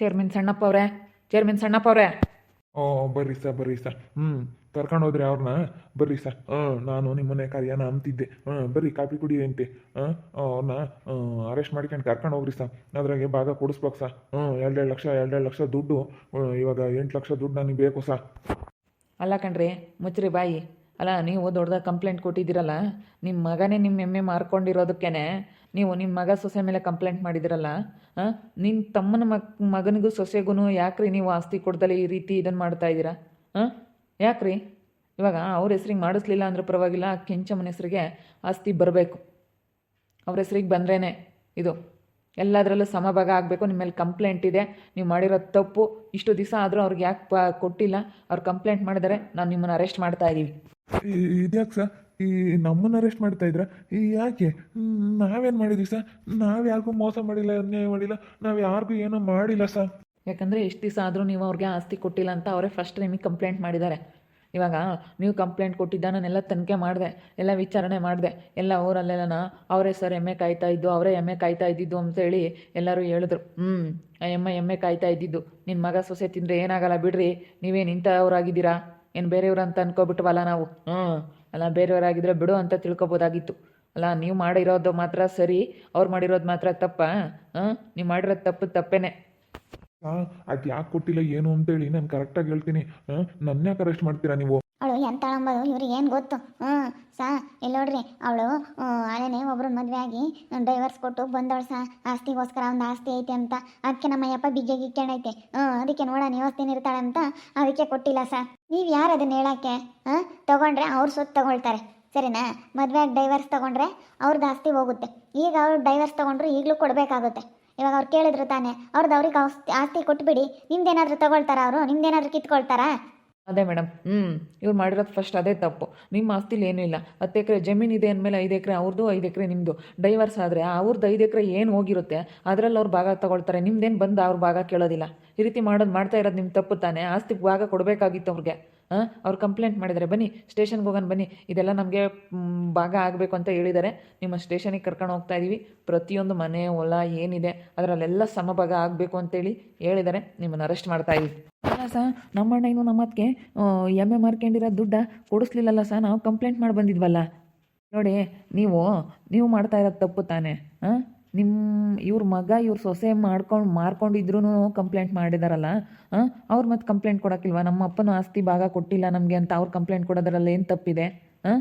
Chairman Sannappa ಅವರೇ. Chairman Sannappa ಅವರೇ. ಓ ಬರ್ರಿ ಸರ್ ಬರ್ರಿ ಸರ್. ಹ್ಞೂ ಕರ್ಕೊಂಡು ಹೋದ್ರೆ ಅವ್ರನ್ನ ಬರ್ರಿ ಸರ್. ಹಾಂ ನಾನು ನಿಮ್ಮನೆ ಕಾರ್ಯನ ಅಂತಿದ್ದೆ ಹಾಂ ಬರ್ರಿ ಕಾಫಿ ಕುಡಿಯಂತೆ ಹಾಂ ಅವ್ರನ್ನ ಅರೆಸ್ಟ್ ಮಾಡ್ಕೊಂಡು ಕರ್ಕೊಂಡು ಹೋಗ್ರಿ ಸರ್. ಅದ್ರಾಗೆ ಭಾಗ ಕೊಡಿಸ್ಬೇಕು ಸರ್. ಹ್ಞೂ ಎರಡೆರಡು ಲಕ್ಷ ಎರಡೆರಡು ಲಕ್ಷ ದುಡ್ಡು. ಹ್ಮ್, ಇವಾಗ ಎಂಟು ಲಕ್ಷ ದುಡ್ಡು ನನಗೆ ಬೇಕು ಸರ್. ಅಲ್ಲ ಕಣ್ರಿ ಮುಚ್ಚ್ರಿ ಬಾಯಿ. ಅಲ್ಲ ನೀವು ದೊಡ್ಡದಾಗ ಕಂಪ್ಲೇಂಟ್ ಕೊಟ್ಟಿದ್ದೀರಲ್ಲ ನಿಮ್ಮ ಮಗನೇ ನಿಮ್ಮ ಎಮ್ಮೆ ಮಾರ್ಕೊಂಡಿರೋದಕ್ಕೇನೆ. ನೀವು ನಿಮ್ಮ ಮಗ ಸೊಸೆ ಮೇಲೆ ಕಂಪ್ಲೇಂಟ್ ಮಾಡಿದಿರಲ್ಲ ನಿನ್ನ ತಮ್ಮನ ಮಕ್ ಮಗನಿಗೂ ಸೊಸೆಗೂ ಯಾಕ್ರಿ ನೀವು ಆಸ್ತಿ ಕೊಡ್ದಲ್ಲಿ ಈ ರೀತಿ ಇದನ್ನು ಮಾಡ್ತಾ ಇದ್ದೀರಾ? ಹಾಂ ಯಾಕ್ರಿ? ಇವಾಗ ಅವ್ರ ಹೆಸ್ರಿಗೆ ಮಾಡಿಸ್ಲಿಲ್ಲ ಅಂದ್ರೆ ಪರವಾಗಿಲ್ಲ ಕೆಂಚಮ್ಮನ ಹೆಸರಿಗೆ ಆಸ್ತಿ ಬರಬೇಕು. ಅವ್ರ ಹೆಸ್ರಿಗೆ ಬಂದ್ರೇ ಇದು. ಎಲ್ಲದರಲ್ಲೂ ಸಮಭಾಗ ಆಗಬೇಕು ನಿಮ್ಮ ಮೇಲೆ ಕಂಪ್ಲೇಂಟ್ ಇದೆ, ನೀವು ಮಾಡಿರೋ ತಪ್ಪು, ಇಷ್ಟು ದಿವಸ ಆದರೂ ಅವ್ರಿಗೆ ಯಾಕೆ ಕೊಟ್ಟಿಲ್ಲ, ಅವ್ರು ಕಂಪ್ಲೇಂಟ್ ಮಾಡಿದರೆ ನಾನು ನಿಮ್ಮನ್ನು ಅರೆಸ್ಟ್ ಮಾಡ್ತಾ ಇದ್ದೀವಿ ಇದ್ಯಾಕೆ ಸರ್? ಈ ನಮ್ಮನ್ನ ಅರೆಸ್ಟ್ ಮಾಡ್ತಾ ಇದ್ರ? ಈ ಯಾಕೆ? ನಾವೇನು ಮಾಡಿದ್ವಿ ಸರ್? ನಾವು ಯಾರಿಗೂ ಮೋಸ ಮಾಡಿಲ್ಲ, ಅನ್ಯಾಯ ಮಾಡಿಲ್ಲ, ನಾವು ಯಾರಿಗೂ ಏನೂ ಮಾಡಿಲ್ಲ ಸರ್. ಯಾಕಂದರೆ ಎಷ್ಟು ದಿವಸ ಆದರೂ ನೀವು ಅವ್ರಿಗೆ ಆಸ್ತಿ ಕೊಟ್ಟಿಲ್ಲ ಅಂತ ಅವರೇ ಫಸ್ಟ್ ನಿಮಗೆ ಕಂಪ್ಲೇಂಟ್ ಮಾಡಿದ್ದಾರೆ. ಇವಾಗ ನೀವು ಕಂಪ್ಲೇಂಟ್ ಕೊಟ್ಟಿದ್ದ ನಾನೆಲ್ಲ ತನಿಖೆ ಮಾಡಿದೆ, ಎಲ್ಲ ವಿಚಾರಣೆ ಮಾಡಿದೆ, ಎಲ್ಲ ಊರಲ್ಲೆಲ್ಲ ಅವರೇ ಸರ್ ಎಮ್ಮೆ ಕಾಯ್ತಾ ಇದ್ದು, ಅವರೇ ಎಮ್ಮೆ ಕಾಯ್ತಾ ಇದ್ದಿದ್ದು ಅಂತೇಳಿ ಎಲ್ಲರೂ ಹೇಳಿದ್ರು. ಹ್ಞೂ ಎಮ್ಮೆ ಎಮ್ಮೆ ಕಾಯ್ತಾ ಇದ್ದಿದ್ದು. ನಿನ್ನ ಮಗ ಸೊಸೆ ತಿಂದರೆ ಏನಾಗಲ್ಲ ಬಿಡ್ರಿ, ನೀವೇನು ಇಂಥವ್ರಾಗಿದ್ದೀರಾ? ಏನು ಬೇರೆಯವ್ರು ಅಂತ ಅನ್ಕೋಬಿಟ್ವಲ್ಲ ನಾವು? ಹ್ಞೂ ಅಲ್ಲ ಬೇರೆಯವರಾಗಿದ್ದರೆ ಬಿಡು ಅಂತ ತಿಳ್ಕೊಬೋದಾಗಿತ್ತು. ಅಲ್ಲ, ನೀವು ಮಾಡಿರೋದು ಮಾತ್ರ ಸರಿ, ಅವ್ರು ಮಾಡಿರೋದು ಮಾತ್ರ ತಪ್ಪ, ಹಾಂ? ನೀವು ಮಾಡಿರೋದು ತಪ್ಪು ತಪ್ಪೇನೆ. ಅದು ಯಾಕೆ ಕೊಟ್ಟಿಲ್ಲ, ಏನು ಅಂತೇಳಿ, ನಾನು ಕರೆಕ್ಟಾಗಿ ಹೇಳ್ತೀನಿ. ನನ್ನ ಯಾಕೆ ಅರೆಸ್ಟ್ ಮಾಡ್ತೀರಾ ನೀವು? ಅವಳು ಎಂತಾಳಂಬದು ಇವ್ರಿಗೆ ಏನು ಗೊತ್ತು? ಹ್ಞೂ, ಸಾ, ಇಲ್ಲಿ ನೋಡ್ರಿ, ಅವಳು ಅದೇನೆ ಒಬ್ರು ಮದುವೆ ಆಗಿ ಡೈವರ್ಸ್ ಕೊಟ್ಟು ಬಂದವಳು ಸಾ, ಆಸ್ತಿಗೋಸ್ಕರ ಒಂದು ಆಸ್ತಿ ಐತೆ ಅಂತ. ಅದಕ್ಕೆ ನಮ್ಮ ಅಯ್ಯಪ್ಪ ಬಿಗ್ಗೆ ಗಿಕ್ಕಣೈತೆ ಹ್ಞೂ, ಅದಕ್ಕೆ ನೋಡ ನೀವು ಇರ್ತಾಳೆ ಅಂತ ಅದಕ್ಕೆ ಕೊಟ್ಟಿಲ್ಲ ಸಾ. ನೀವು ಯಾರು ಅದನ್ನ ಹೇಳಕ್ಕೆ? ಹಾಂ ತಗೊಂಡ್ರೆ ಅವ್ರ ಸೊತ್ತು ತಗೊಳ್ತಾರೆ. ಸರಿನಾ? ಮದುವೆ ಆಗಿ ಡೈವರ್ಸ್ ತಗೊಂಡ್ರೆ ಅವ್ರದ್ದು ಆಸ್ತಿ ಹೋಗುತ್ತೆ. ಈಗ ಅವ್ರು ಡೈವರ್ಸ್ ತಗೊಂಡ್ರು ಈಗಲೂ ಕೊಡಬೇಕಾಗುತ್ತೆ. ಇವಾಗ ಅವ್ರು ಕೇಳಿದ್ರು ತಾನೆ ಅವ್ರದ್ದು ಅವ್ರಿಗೆ ಆಸ್ತಿ ಆಸ್ತಿ ಕೊಟ್ಬಿಡಿ. ನಿಮ್ದೇನಾದ್ರೂ ತಗೊಳ್ತಾರ ಅವರು? ನಿಮ್ದೇನಾದ್ರೂ ಕಿತ್ಕೊಳ್ತಾರಾ? ಅದೇ ಮೇಡಮ್. ಹ್ಞೂ ಇವ್ರು ಮಾಡಿರೋದು ಫಸ್ಟ್ ಅದೇ ತಪ್ಪು. ನಿಮ್ಮ ಆಸ್ತಿಲಿ ಏನೂ ಇಲ್ಲ. ಹತ್ತು ಎಕರೆ ಜಮೀನು ಇದೆ ಅಂದಮೇಲೆ ಐದು ಎಕರೆ ಅವ್ರದ್ದು ಐದು ಎಕರೆ ನಿಮ್ಮದು ಡೈವರ್ಸ್ ಆದರೆ ಅವ್ರದ್ದು ಐದು ಎಕರೆ ಏನು ಹೋಗಿರುತ್ತೆ, ಅದರಲ್ಲಿ ಅವ್ರು ಭಾಗ ತಗೊಳ್ತಾರೆ. ನಿಮ್ದೇನು ಬಂದು ಅವ್ರ ಭಾಗ ಕೇಳೋದಿಲ್ಲ. ಈ ರೀತಿ ಮಾಡೋದು ಮಾಡ್ತಾ ಇರೋದು ನಿಮ್ಮ ತಪ್ಪು ತಾನೇ. ಆಸ್ತಿ ಭಾಗ ಕೊಡಬೇಕಾಗಿತ್ತು ಅವ್ರಿಗೆ. ಅವ್ರು ಕಂಪ್ಲೇಂಟ್ ಮಾಡಿದ್ದಾರೆ ಬನ್ನಿ ಸ್ಟೇಷನ್ಗೆ ಹೋಗೋಣ ಬನ್ನಿ, ಇದೆಲ್ಲ ನಮಗೆ ಭಾಗ ಆಗಬೇಕು ಅಂತ ಹೇಳಿದ್ದಾರೆ ನಿಮ್ಮ ಸ್ಟೇಷನಿಗೆ ಕರ್ಕೊಂಡು ಹೋಗ್ತಾ ಇದ್ದೀವಿ ಪ್ರತಿಯೊಂದು ಮನೆ, ಹೊಲ ಏನಿದೆ, ಅದರಲ್ಲೆಲ್ಲ ಸಮಭಾಗ ಆಗಬೇಕು ಅಂತೇಳಿ ಹೇಳಿದ್ದಾರೆ ನಿಮ್ಮನ್ನು ಅರೆಸ್ಟ್ ಮಾಡ್ತಾ ಇದ್ದೀವಿ ಅಲ್ಲ ಸಾ ನಮ್ಮ ಅಣ್ಣ ಇನ್ನು ನಮ್ಮ ಅದಕ್ಕೆ ಎಮ್ಮೆ ಮಾರ್ಕೊಂಡಿರೋ ದುಡ್ಡ ಕೊಡಿಸ್ಲಿಲ್ಲಲ್ಲ ಸಾ ನಾವು ಕಂಪ್ಲೇಂಟ್ ಮಾಡಿ ಬಂದಿದ್ವಲ್ಲ ನೋಡಿ, ನೀವು ನೀವು ಮಾಡ್ತಾ ಇರೋದು ತಪ್ಪು ತಾನೇ ಹಾಂ ನಿಮ್ಮ ಇವ್ರ ಮಗ ಇವ್ರ ಸೊಸೆ ಮಾಡ್ಕೊಂಡು ಮಾರ್ಕೊಂಡಿದ್ರು ಕಂಪ್ಲೇಂಟ್ ಮಾಡಿದಾರಲ್ಲ, ಹಾಂ? ಅವ್ರು ಮತ್ತೆ ಕಂಪ್ಲೇಂಟ್ ಕೊಡೋಕ್ಕಿಲ್ವಾ? ನಮ್ಮ ಅಪ್ಪನ ಆಸ್ತಿ ಭಾಗ ಕೊಟ್ಟಿಲ್ಲ ನಮಗೆ ಅಂತ ಅವ್ರು ಕಂಪ್ಲೇಂಟ್ ಕೊಡೋದ್ರಲ್ಲಿ ಏನು ತಪ್ಪಿದೆ, ಹಾಂ?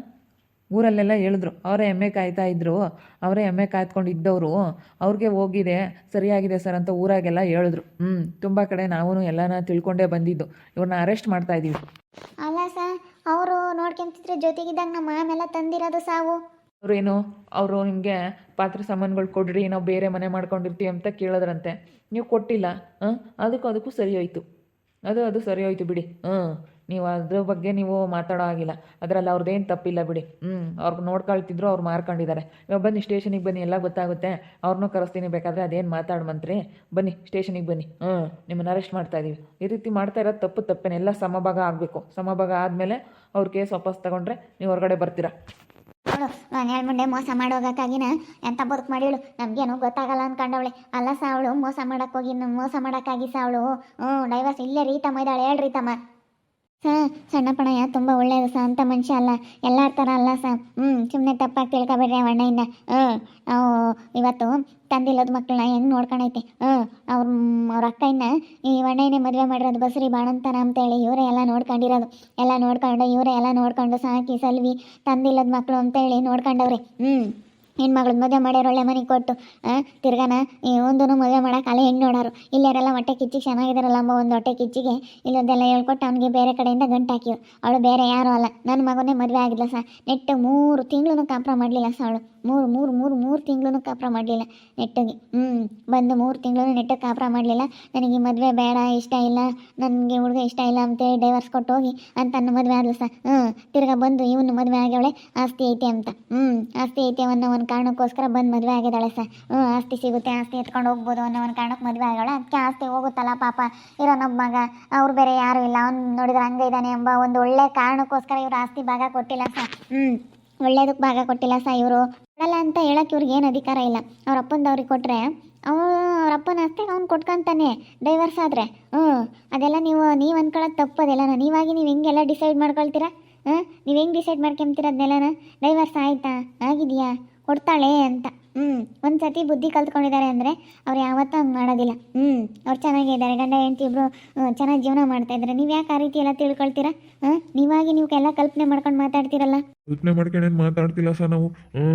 ಊರಲ್ಲೆಲ್ಲ ಹೇಳಿದ್ರು, ಅವರೇ ಎಮ್ಮೆ ಕಾಯ್ತಾ ಇದ್ರು, ಅವರೇ ಎಮ್ಮೆ ಕಾಯ್ಕೊಂಡು ಇದ್ದವರು, ಅವ್ರಿಗೆ ಹೋಗಿದೆ, ಸರಿಯಾಗಿದೆ ಸರ್ ಅಂತ ಊರಾಗೆಲ್ಲ ಹೇಳಿದ್ರು. ಹ್ಞೂ ತುಂಬ ಕಡೆ ನಾವು ಎಲ್ಲನ ತಿಳ್ಕೊಂಡೇ ಬಂದಿದ್ದು ಇವ್ರನ್ನ ಅರೆಸ್ಟ್ ಮಾಡ್ತಾ ಇದ್ದೀವಿ ಅಲ್ಲ ಸರ್, ಅವರು ನೋಡ್ಕೊಂತಿದ್ರೆ ಜೊತೆಗಿದ್ದಾಗ ನಮ್ಮ ಮಾಮೆಲ್ಲ ತಂದಿರೋದು ಸಾವು. ಅವ್ರೇನು ಅವರು ನಿಮಗೆ ಪಾತ್ರೆ ಸಾಮಾನುಗಳು ಕೊಡ್ರಿ, ನಾವು ಬೇರೆ ಮನೆ ಮಾಡ್ಕೊಂಡಿರ್ತೀವಿ ಅಂತ ಕೇಳಿದ್ರಂತೆ. ನೀವು ಕೊಟ್ಟಿಲ್ಲ, ಹಾಂ? ಅದಕ್ಕೂ ಅದಕ್ಕೂ ಸರಿ ಹೋಯ್ತು. ಅದು ಅದು ಸರಿ ಹೋಯ್ತು ಬಿಡಿ. ಹ್ಞೂ ನೀವು ಅದ್ರ ಬಗ್ಗೆ ನೀವು ಮಾತಾಡೋ ಆಗಿಲ್ಲ ಅದರಲ್ಲಿ ಅವ್ರದ್ದೇನು ತಪ್ಪಿಲ್ಲ ಬಿಡಿ. ಹ್ಞೂ ಅವ್ರಿಗೆ ನೋಡ್ಕೊಳ್ತಿದ್ರು, ಅವ್ರು ಮಾರ್ಕೊಂಡಿದ್ದಾರೆ ಇವಾಗ ಬನ್ನಿ, ಸ್ಟೇಷನಿಗೆ ಬನ್ನಿ, ಎಲ್ಲ ಗೊತ್ತಾಗುತ್ತೆ. ಅವ್ರನ್ನೂ ಕರೆಸ್ತೀನಿ ಬೇಕಾದರೆ ಅದೇನು ಮಾತಾಡ್ಮಂತ್ರಿ ಬನ್ನಿ, ಸ್ಟೇಷನಿಗೆ ಬನ್ನಿ. ಹ್ಞೂ ನಿಮ್ಮನ್ನು ಅರೆಸ್ಟ್ ಮಾಡ್ತಾ ಇದ್ದೀವಿ ಈ ರೀತಿ ಮಾಡ್ತಾ ಇರೋದು ತಪ್ಪು, ತಪ್ಪೇನೆ. ಎಲ್ಲ ಸಮಭಾಗ ಆಗಬೇಕು. ಸಮಭಾಗ ಆದಮೇಲೆ ಅವ್ರ ಕೇಸ್ ವಾಪಸ್ ತಗೊಂಡ್ರೆ ನೀವು ಹೊರಗಡೆ ಬರ್ತೀರಾ? ಅವಳು ನಾನು ಹೇಳ್ಬಂಡೆ ಮೋಸ ಮಾಡೋಗಕ್ಕಾಗಿನ ಎಂತ ಬದುಕು ಮಾಡಿಳು ನಮಗೇನು ಗೊತ್ತಾಗಲ್ಲ ಅನ್ಕೊಂಡವಳೆ. ಅಲ್ಲ ಸಾ ಅವಳು ಮೋಸ ಮಾಡಕ್ಕೆ ಹೋಗಿ ಮೋಸ ಮಾಡಕ್ಕಾಗಿ ಸಾ ಅವಳು ಹ್ಞೂ ಡೈವರ್ಸ್ ಇಲ್ಲೇ ರೀತಮ್ಮ ಇದ್ದಾಳೆ. ಹೇಳ್ರಿ ತಮ್ಮ. ಹಾಂ ಸಣ್ಣಪ್ಪಣಯ್ಯ ಪಣಯ್ಯ, ತುಂಬ ಒಳ್ಳೆಯದು ಸ, ಅಂತ ಮನುಷ್ಯ ಅಲ್ಲ ಎಲ್ಲ ಥರ ಅಲ್ಲ ಸ. ಹ್ಞೂ ಸುಮ್ಮನೆ ತಪ್ಪಾಗಿ ತಿಳ್ಕೊಬೇಡ್ರಿ ಅಣ್ಣಯಿಂದ ಹ್ಞೂ ಇವತ್ತು ತಂದಿಲ್ಲದ ಮಕ್ಕಳನ್ನ ಹೆಂಗೆ ನೋಡ್ಕೊಂಡೈತೆ ಹ್ಞೂ ಅವ್ರ ಅವ್ರ ಅಕ್ಕಯ್ಯನ ಈ ಅಣ್ಣಯ್ಯನೇ ಮದುವೆ ಮಾಡಿರೋದು ಬಸ್ರಿ ಬಾಣಂತನ ಅಂತೇಳಿ ಇವರೇ ಎಲ್ಲ ನೋಡ್ಕೊಂಡಿರೋದು. ಎಲ್ಲ ನೋಡ್ಕೊಂಡು, ಇವರೇ ಎಲ್ಲ ನೋಡ್ಕೊಂಡು ಸಾಕಿ, ಸಲ್ವಿ ತಂದಿಲ್ಲದ ಮಕ್ಕಳು ಅಂತೇಳಿ ನೋಡ್ಕೊಂಡವ್ರಿ. ಹ್ಞೂ ಹೆಣ್ಮಗಳು ಮದುವೆ ಮಾಡ್ಯಾರ ಒಳ್ಳೆ ಮನೆ ಕೊಟ್ಟು ತಿರ್ಗಾನ ಒಂದೂ ಮದುವೆ ಮಾಡೋಕೆ ಅಲ್ಲೇ ಹೆಣ್ಣು ನೋಡೋರು? ಇಲ್ಲಾರೆಲ್ಲ ಹೊಟ್ಟೆ ಕಿಚ್ಚಿಗೆ ಚೆನ್ನಾಗಿದ್ದಾರಲ್ಲ ಅಮ್ಮ ಒಂದು ಹೊಟ್ಟೆ ಕಿಚ್ಚಿಗೆ? ಇಲ್ಲೊಂದೆಲ್ಲ ಹೇಳ್ಕೊಟ್ಟು ಅವನಿಗೆ ಬೇರೆ ಕಡೆಯಿಂದ ಗಂಟು ಅವಳು ಬೇರೆ ಯಾರೂ ಅಲ್ಲ. ನನ್ನ ಮಗನೇ ಮದುವೆ ಆಗಿಲ್ಲ ಸಹ ನೆಟ್ಟು ಮೂರು ತಿಂಗಳೂ ಕಾಪ್ರ ಮಾಡಲಿಲ್ಲ ಸಹ ಅವಳು. ಮೂರು ಮೂರು ಮೂರು ಮೂರು ತಿಂಗಳು ಕಾಪ್ರ ಮಾಡಲಿಲ್ಲ ನೆಟ್ಟಗೆ. ಹ್ಞೂ ಬಂದು ಮೂರು ತಿಂಗಳು ನೆಟ್ಟಗೆ ಕಾಪ್ರ ಮಾಡಲಿಲ್ಲ. ನನಗೆ ಮದುವೆ ಬೇಡ, ಇಷ್ಟ ಇಲ್ಲ, ನನಗೆ ಹುಡುಗ ಇಷ್ಟ ಇಲ್ಲ ಅಂತೇಳಿ ಡೈವರ್ಸ್ ಕೊಟ್ಟು ಹೋಗಿ ಅಂತ ನನ್ನ ಮದುವೆ ಆದ್ಲು ಸಹ ಹ್ಞೂ ತಿರ್ಗಾ ಬಂದು ಇವನು ಮದುವೆ ಆಗ್ಯವಳೆ, ಆಸ್ತಿ ಐತೆ ಅಂತ. ಹ್ಞೂ ಆಸ್ತಿ ಐತೆ ಅನ್ನೋ ಒಂದು ಕಾರಣಕ್ಕೋಸ್ಕರ ಬಂದು ಮದುವೆ ಆಗಿದ್ದಾಳೆ ಸರ್ ಹ್ಞೂ ಆಸ್ತಿ ಸಿಗುತ್ತೆ, ಆಸ್ತಿ ಎತ್ಕೊಂಡು ಹೋಗ್ಬೋದು ಅನ್ನೋ ಒಂದು ಕಾರಣಕ್ಕೆ ಮದುವೆ ಆಗೋಳ ಅದಕ್ಕೆ ಆಸ್ತಿ ಹೋಗುತ್ತಲ್ಲ ಪಾಪ ಇರೋ ನಮ್ಮ ಮಗ, ಅವ್ರು ಬೇರೆ ಯಾರೂ ಇಲ್ಲ. ಅವ್ನು ನೋಡಿದ್ರೆ ಹಂಗೆ ಇದ್ದಾನೆ ಎಂಬ ಒಂದು ಒಳ್ಳೆ ಕಾರಣಕ್ಕೋಸ್ಕರ ಇವ್ರು ಆಸ್ತಿ ಭಾಗ ಕೊಟ್ಟಿಲ್ಲ ಸರ್ ಹ್ಞೂ ಒಳ್ಳೇದಕ್ಕೆ ಭಾಗ ಕೊಟ್ಟಿಲ್ಲ ಸರ್ ಇವರು. ಕೊಡಲ್ಲ ಅಂತ ಹೇಳಕ್ಕೆ ಇವ್ರಿಗೆ ಏನು ಅಧಿಕಾರ ಇಲ್ಲ. ಅವ್ರ ಅಪ್ಪಂದವ್ರಿಗೆ ಕೊಟ್ಟರೆ ಅವ್ರ ಅಪ್ಪನ ಅಷ್ಟೇ ಅವ್ನು ಕೊಟ್ಕೊಂತಾನೆ ಡೈವರ್ಸ್ ಆದರೆ. ಹ್ಞೂ ಅದೆಲ್ಲ ನೀವು ನೀವು ಅಂದ್ಕೊಳ್ಳೋದು ನಾನು ನೀವಾಗಿ ನೀವು ಹೆಂಗೆಲ್ಲ ಡಿಸೈಡ್ ಮಾಡ್ಕೊಳ್ತೀರಾ? ಹಾಂ ನೀವು ಹೆಂಗೆ ಡಿಸೈಡ್ ಮಾಡ್ಕೊಂತೀರ ಅದನ್ನೆಲ್ಲನ? ಡೈವರ್ಸ್ ಆಯಿತಾ? ಆಗಿದೆಯಾ? ಕೊಡ್ತಾಳೆ ಅಂತ. ಹ್ಞೂ ಒಂದು ಸತಿ ಬುದ್ಧಿ ಕಲ್ತ್ಕೊಂಡಿದ್ದಾರೆ ಅಂದರೆ ಅವ್ರು ಯಾವತ್ತೂ ಹಂಗೆ ಮಾಡೋದಿಲ್ಲ. ಹ್ಞೂ ಅವ್ರು ಚೆನ್ನಾಗಿದ್ದಾರೆ. ಗಂಡ, ಹೆಂಡತಿ ಇಬ್ಬರು ಚೆನ್ನಾಗಿ ಜೀವನ ಮಾಡ್ತಾಯಿದ್ದಾರೆ ನೀವು ಯಾಕೆ ಆ ರೀತಿ ಎಲ್ಲ ತಿಳ್ಕೊಳ್ತೀರಾ? ಹಾಂ ನೀವಾಗಿ ನೀವು ಎಲ್ಲ ಕಲ್ಪನೆ ಮಾಡ್ಕೊಂಡು ಮಾತಾಡ್ತೀರಲ್ಲ? ಕಲ್ಪನೆ ಮಾಡ್ಕೊಂಡೇನು ಮಾತಾಡ್ತಿಲ್ಲ ಸರ್ ನಾವು? ಹ್ಞೂ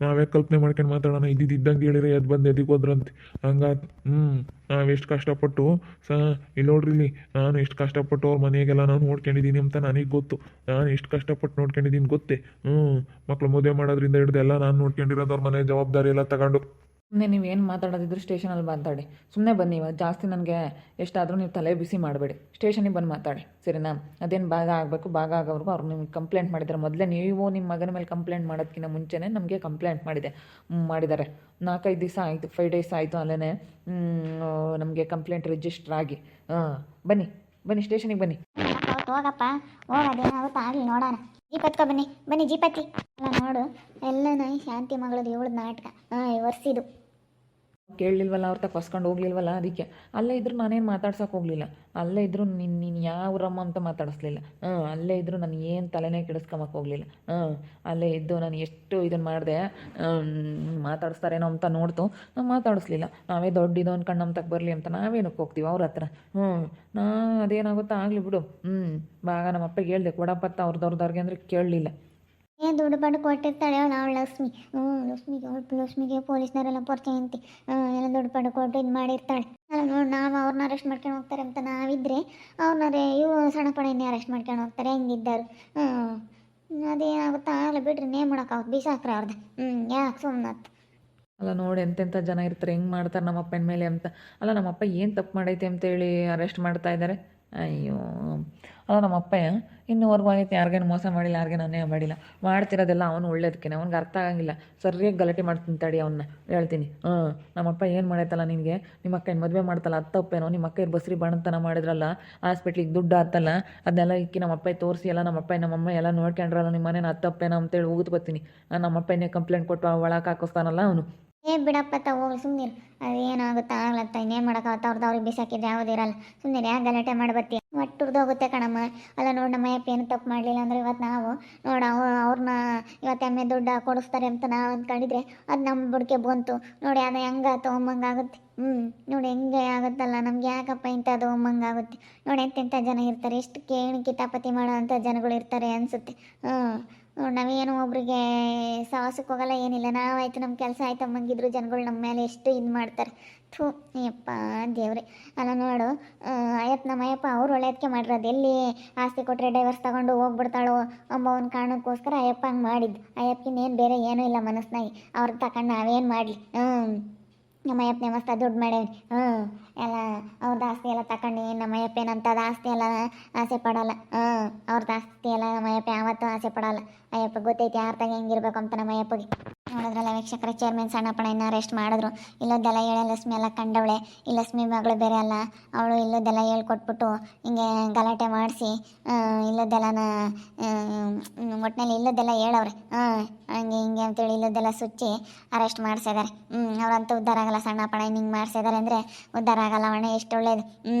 ನಾವೇ ಕಲ್ಪನೆ ಮಾಡ್ಕೊಂಡು ಮಾತಾಡೋಣ. ಇದ್ದಿದ್ದು ಇದ್ದಂಗೆ ಹೇಳಿದ್ರೆ ಎದ್ದು ಬಂದು ಎದಿಗೆ ಹೋದ್ರಂತೆ. ಹಂಗಾತ್ ಹ್ಞೂ ನಾವು ಎಷ್ಟು ಕಷ್ಟಪಟ್ಟು ಸ ಇಲ್ಲಿ ನೋಡ್ರಿ ಇಲ್ಲಿ, ನಾನು ಎಷ್ಟು ಕಷ್ಟಪಟ್ಟು ಅವ್ರ ಮನೆಗೆಲ್ಲ ನಾನು ನೋಡ್ಕೊಂಡಿದ್ದೀನಿ ಅಂತ ನನಗೆ ಗೊತ್ತು. ನಾನು ಎಷ್ಟು ಕಷ್ಟಪಟ್ಟು ನೋಡ್ಕೊಂಡಿದ್ದೀನಿ ಗೊತ್ತೇ. ಹ್ಞೂ ಮಕ್ಳು ಮದುವೆ ಮಾಡೋದ್ರಿಂದ ಹಿಡ್ದು ಎಲ್ಲ ನಾನು ನೋಡ್ಕೊಂಡಿರೋದು ಅವ್ರ ಮನೆ ಜವಾಬ್ದಾರಿ ಎಲ್ಲ ತಗೊಂಡು. ಸುಮ್ಮನೆ ನೀವು ಏನು ಮಾತಾಡೋದಿದ್ರು ಸ್ಟೇಷನಲ್ಲಿ ಮಾತಾಡಿ. ಸುಮ್ಮನೆ ಬನ್ನಿ, ಇವಾಗ ಜಾಸ್ತಿ ನನಗೆ ಎಷ್ಟಾದರೂ ನೀವು ತಲೆ ಬಿಸಿ ಮಾಡಬೇಡಿ. ಸ್ಟೇಷನಿಗೆ ಬಂದು ಮಾತಾಡಿ, ಸರಿನಾ? ಅದೇನು ಭಾಗ ಆಗಬೇಕು, ಭಾಗ ಆಗೋವರೆಗೂ ಅವ್ರು ನಿಮ್ಗೆ ಕಂಪ್ಲೇಂಟ್ ಮಾಡಿದ್ದಾರೆ ಮೊದಲೇ ನೀವು ನಿಮ್ಮ ಮಗನ ಮೇಲೆ ಕಂಪ್ಲೇಂಟ್ ಮಾಡೋದಕ್ಕಿಂತ ಮುಂಚೆನೇ ನಮಗೆ ಕಂಪ್ಲೇಂಟ್ ಮಾಡಿದೆ. ಮಾಡಿದ್ದಾರೆ ನಾಲ್ಕೈದು ದಿವಸ ಆಯಿತು ಫೈವ್ ಡೇಸ್ ಆಯಿತು ಅಲ್ಲೇ ನಮಗೆ ಕಂಪ್ಲೇಂಟ್ ರಿಜಿಸ್ಟರ್ ಆಗಿ. ಹಾಂ, ಬನ್ನಿ ಬನ್ನಿ ಸ್ಟೇಷನಿಗೆ ಬನ್ನಿ. ಹೋಗಪ್ಪ ಹೋಗೋದೇನಾಗುತ್ತೆ ಆಗಲಿ ನೋಡೋಣ. ಜೀಪತ್ಕೊ ಬನ್ನಿ ಬನ್ನಿ ಜೀಪತಿ ಅಲ್ಲ ನೋಡು ಎಲ್ಲ ಶಾಂತಿ ಮಗಳ ದೇವಳದ ನಾಟಕ. ಹಾಂ ಈ ವರ್ಷಿದು ಕೇಳಲಿಲ್ವಲ್ಲ, ಅವ್ರ ತಕ್ಕ ಹೊಸ್ಕೊಂಡು ಹೋಗ್ಲಿಲ್ವಲ್ಲ ಅದಕ್ಕೆ. ಅಲ್ಲೇ ಇದ್ರು ನಾನೇನು ಮಾತಾಡ್ಸೋಕೆ ಹೋಗಲಿಲ್ಲ. ಅಲ್ಲೇ ಇದ್ರು ನೀನು ನೀನು ಯಾವ್ರಮ್ಮ ಅಂತ ಮಾತಾಡಿಸ್ಲಿಲ್ಲ. ಹಾಂ ಅಲ್ಲೇ ಇದ್ರು ನಾನು ಏನು ತಲೆನೇ ಕೆಡಿಸ್ಕೊಂಬಕ್ಕೆ ಹೋಗಲಿಲ್ಲ. ಹಾಂ ಅಲ್ಲೇ ಇದ್ದು ನಾನು ಎಷ್ಟು ಇದನ್ನು ಮಾಡಿದೆ ಮಾತಾಡಿಸ್ತಾರೇನೋ ಅಂತ ನೋಡ್ತು. ನಾನು ಮಾತಾಡಿಸ್ಲಿಲ್ಲ. ನಾವೇ ದೊಡ್ಡ ಇದು ಅನ್ಕೊಂಡು ನಮ್ಮ ತಕ್ಕ ಬರಲಿ ಅಂತ ನಾವೇನಕ್ಕೆ ಹೋಗ್ತೀವಿ ಅವ್ರ ಹತ್ರ. ಹ್ಞೂ ನಾ ಅದೇನಾಗುತ್ತೋ ಆಗಲಿ ಬಿಡು. ಹ್ಞೂ ಬಾಗ ನಮ್ಮ ಅಪ್ಪಗೆ ಹೇಳ್ದೆ ಕೊಡಪ್ಪತ್ತ ಅವ್ರದವ್ರದವ್ರಿಗೆ ಅಂದರೆ ಕೇಳಲಿಲ್ಲ. ಏನು ದುಡ್ಡು ಪಡ್ಡು ಕೊಟ್ಟಿರ್ತಾಳೆ ಅವಳು ಲಕ್ಷ್ಮಿ. ಹ್ಞೂ ಲಕ್ಷ್ಮಿಗೆ ಲಕ್ಷ್ಮಿಗೆ ಪೊಲೀಸ್ನವರೆಲ್ಲ ಪರಿಚಯ ಅಂತಿ. ಎಲ್ಲ ದುಡ್ಡು ಪಡ್ಡು ಕೊಟ್ಟು ಇದು ಮಾಡಿರ್ತಾಳೆ. ಅಲ್ಲ ನೋಡಿ, ನಾವು ಅವ್ರನ್ನ ಅರೆಸ್ಟ್ ಮಾಡ್ಕೊಂಡು ಹೋಗ್ತಾರೆ ಅಂತ ನಾವಿದ್ರೆ ಅವ್ರನ್ನ ಇವು ಸಣ್ಣ ಪಡೆಯನ್ನೇ ಅರೆಸ್ಟ್ ಮಾಡ್ಕೊಂಡು ಹೋಗ್ತಾರೆ, ಹೆಂಗಿದ್ದಾರು. ಹ್ಞೂ ಅದೇನಾಗುತ್ತಾ? ಆಗಲ್ಲ ಬಿಡ್ರಿ ನೇ ಮಾಡೋಕ್ಕಾಗುತ್ತೆ ಬಿಸಾಕ್ರೆ ಅವ್ರದ್ದು ಹ್ಞೂ ಯಾಕೆ ಸುಮ್ಮನತ್ ಅಲ್ಲ ನೋಡಿ ಎಂತೆಂಥ ಜನ ಇರ್ತಾರೆ, ಹೆಂಗೆ ಮಾಡ್ತಾರೆ ನಮ್ಮ ಅಪ್ಪನ ಮೇಲೆ ಅಂತ. ಅಲ್ಲ ನಮ್ಮಪ್ಪ ಏನು ತಪ್ಪು ಮಾಡೈತೆ ಅಂತೇಳಿ ಅರೆಸ್ಟ್ ಮಾಡ್ತಾ ಇದ್ದಾರೆ ಅಯ್ಯೋ. ಅಲ್ಲ, ನಮ್ಮ ಅಪ್ಪ ಇನ್ನೂವರೆಗೂ ಆಗೈತೆ ಯಾರಿಗೇನು ಮೋಸ ಮಾಡಿಲ್ಲ, ಯಾರಿಗೇನು ಅನ್ಯಾಯ ಮಾಡಿಲ್ಲ. ಮಾಡ್ತಿರೋದೆಲ್ಲ ಅವನು ಒಳ್ಳೇದಕ್ಕೆ ಅವ್ನಿಗೆ ಅರ್ಥ ಆಗಂಗಿಲ್ಲ. ಸರಿಯಾಗಿ ಗಲಾಟೆ ಮಾಡ್ತೀನಿ ತಡಿ ಅವನ್ನ ಹೇಳ್ತೀನಿ. ನಮ್ಮ ನಮ್ಮಪ್ಪ ಏನು ಮಾಡೈತಲ್ಲ ನಿನಗೆ? ನಿಮ್ಮ ಅಕ್ಕ ಏನು ಮದುವೆ ಮಾಡ್ತಲ್ಲ ತಪ್ಪೇನೋ ನಿಮ್ಮ ಅಕ್ಕ ಬಸ್ರಿ ಬಣ್ಣತನ ಮಾಡಿದ್ರಲ್ಲ, ಹಾಸ್ಪಿಟ್ಲಿಗೆ ದುಡ್ಡು ಆತಲ್ಲ ಅದನ್ನೆಲ್ಲ ಇಕ್ಕಿ ನಮ್ಮ ಅಪ್ಪಾಯಿ ತೋರಿಸಿ, ಎಲ್ಲ ನಮ್ಮ ಅಪ್ಪಾಯಿ ನಮ್ಮಮ್ಮ ಎಲ್ಲ ನೋಡ್ಕೊಂಡ್ರಲ್ಲ, ನಿಮ್ಮ ಮನೇನ ಅದು ತಪ್ಪೇನೋ ಅಂತೇಳಿ ಹೋಗ್ತು ಬರ್ತೀನಿ ನಮ್ಮ ನಮ್ಮಪ್ಪನೇ ಕಂಪ್ಲೇಂಟ್ ಕೊಟ್ಟು ಒಳಗೆ ಹಾಕಿಸ್ತಾನಲ್ಲ ಅವನು. ಏ ಬಿಡಪ್ಪ ತ ಹೋಗಿ ಅದು ಏನಾಗುತ್ತಾ ಆಗ್ಲತ್ತ ಇನ್ನೇನು ಮಾಡೋಕ್ಕಾಗತ್ತ? ಅವ್ರದ್ದು ಅವ್ರಿಗೆ ಬಿಸಾಕಿದ್ರೆ ಯಾವುದೂ ಇರಲ್ಲ. ಸುಮ್ಮನೆ ಯಾಕೆ ಗಲಾಟೆ ಮಾಡ್ಬತ್ತಿ? ಹೋಗುತ್ತೆ ಕಣಮ್ಮ. ಅಲ್ಲ ನೋಡಿ, ನಮ್ಮ ಅಯ್ಯಪ್ಪ ಏನು ತಪ್ಪು ಮಾಡಲಿಲ್ಲ ಅಂದ್ರೆ ಇವತ್ತು ನಾವು, ನೋಡ ಅವ್ರನ್ನ ಇವತ್ತು ಎಮ್ಮೆ ದುಡ್ಡು ಕೊಡಿಸ್ತಾರೆ ಅಂತ ನಾವು ಅಂದ್ಕೊಂಡಿದ್ರೆ ಅದು ನಮ್ಮ ಬುಡಕೆ ಬಂತು. ನೋಡಿ, ಅದು ಹೆಂಗಾತು ಒಮ್ಮಂಗಾಗುತ್ತೆ ಹ್ಞೂ ನೋಡಿ, ಹೆಂಗೆ ಆಗುತ್ತಲ್ಲ, ನಮ್ಗೆ ಯಾಕಪ್ಪ ಇಂಥದ್ದು ಒಮ್ಮಂಗಾಗುತ್ತೆ ನೋಡಿ ಎಂತೆಂಥ ಜನ ಇರ್ತಾರೆ, ಎಷ್ಟು ಕೇಣಿ ಕಿತಾಪತಿ ಮಾಡೋ ಅಂಥ ಜನಗಳು ಇರ್ತಾರೆ ಅನಿಸುತ್ತೆ. ಹ್ಞೂ ನಾವೇನು ಒಬ್ರಿಗೆ ಸವಾಸಕ್ಕೆ ಹೋಗಲ್ಲ, ಏನಿಲ್ಲ. ನಾವಾಯ್ತು ನಮ್ಮ ಕೆಲಸ ಆಯ್ತು, ಅಮ್ಮಂಗಿದ್ರು ಜನಗಳು ನಮ್ಮ ಮೇಲೆ ಎಷ್ಟು ಇದು ಮಾಡ್ತಾರೆ. ಥೂ, ಅಯ್ಯಪ್ಪ ದೇವ್ರಿ. ಅಲ್ಲ ನೋಡು ಅಯ್ಯಪ್ಪ, ನಮ್ಮ ಅಯ್ಯಪ್ಪ ಅವ್ರು ಒಳ್ಳೆಯದಕ್ಕೆ ಮಾಡಿರೋದು ಎಲ್ಲಿ ಆಸ್ತಿ ಕೊಟ್ಟರೆ ಡೈವರ್ಸ್ ತಗೊಂಡು ಹೋಗ್ಬಿಡ್ತಾಳೋ ಅಮ್ಮವನ ಒಂದು ಕಾರಣಕ್ಕೋಸ್ಕರ ಅಯ್ಯಪ್ಪ ಹಂಗೆ ಮಾಡಿದ್ದು ಅಯ್ಯಪ್ಪಗಿನ್ನೇನು ಬೇರೆ ಏನೂ ಇಲ್ಲ ಮನಸ್ಸಿನಾಗಿ ಅವ್ರಿಗೆ ತಗೊಂಡು ನಾವೇನು ಮಾಡಲಿ? ಹ್ಞೂ ನಮ್ಮ ಅಯ್ಯಪ್ಪನೇ ಮಸ್ತ ದುಡ್ಡು ಮಾಡೇವಿ ಹ್ಞೂ, ಎಲ್ಲ ಅವ್ರದ್ದು ಆಸ್ತಿ ಎಲ್ಲ ತಗೊಂಡು ನಮ್ಮ ಅಯ್ಯಪ್ಪ ಏನಂತದ ಆಸ್ತಿ ಎಲ್ಲ ಆಸೆ ಪಡಲ್ಲ, ಹ್ಞೂ ಅವ್ರದ್ದು ಆಸ್ತಿ ಎಲ್ಲ ನಮ್ಮ ಅಯ್ಯಪ್ಪ ಯಾವತ್ತೂ ಆಸೆ ಪಡಲ್ಲ. ಅಯ್ಯಪ್ಪ, ಗೊತ್ತೈತಿ ಯಾರ್ದಾಗ ಹೆಂಗಿರ್ಬೇಕು ಅಂತ ನಮ್ಮ ಅಯ್ಯಪ್ಪಗೆ ನೋಡಿದ್ರಲ್ಲ ವೀಕ್ಷಕರ ಚೇರ್ಮನ್ ಸಣ್ಣಪ್ಪಣ್ಣ ಅರೆಸ್ಟ್ ಮಾಡಿದ್ರು. ಇಲ್ಲದ್ದೆಲ್ಲ ಹೇಳ ಲಕ್ಷ್ಮಿ ಎಲ್ಲ ಕಂಡವಳೆ. ಈ ಲಕ್ಷ್ಮಿ ಮಗಳು ಬೇರೆ ಅಲ್ಲ. ಅವಳು ಇಲ್ಲದ್ದೆಲ್ಲ ಹೇಳ್ಕೊಟ್ಬಿಟ್ಟು ಹಿಂಗೆ ಗಲಾಟೆ ಮಾಡಿಸಿ ಇಲ್ಲೋದೆಲ್ಲನ ಒಟ್ಟಿನಲ್ಲಿ ಇಲ್ಲೋದೆಲ್ಲ ಹೇಳವ್ರೆ. ಹಾಂ ಹಂಗೆ ಹಿಂಗೆ ಅಂತೇಳಿ ಇಲ್ಲೋದೆಲ್ಲ ಸುಚ್ಚಿ ಅರೆಸ್ಟ್ ಮಾಡಿಸಿದ್ದಾರೆ ಹ್ಞೂ ಅವ್ರಂತೂ ಉದ್ಧಾರ ಆಗಲ್ಲ ಸಣ್ಣಪ್ಪಣ್ಣ ಹಿಂಗೆ ಮಾಡಿಸಿದ್ದಾರೆ ಅಂದರೆ ಉದ್ಧಾರ ಆಗಲ್ಲ ಅಣ್ಣ, ಎಷ್ಟು ಒಳ್ಳೇದು. ಹ್ಞೂ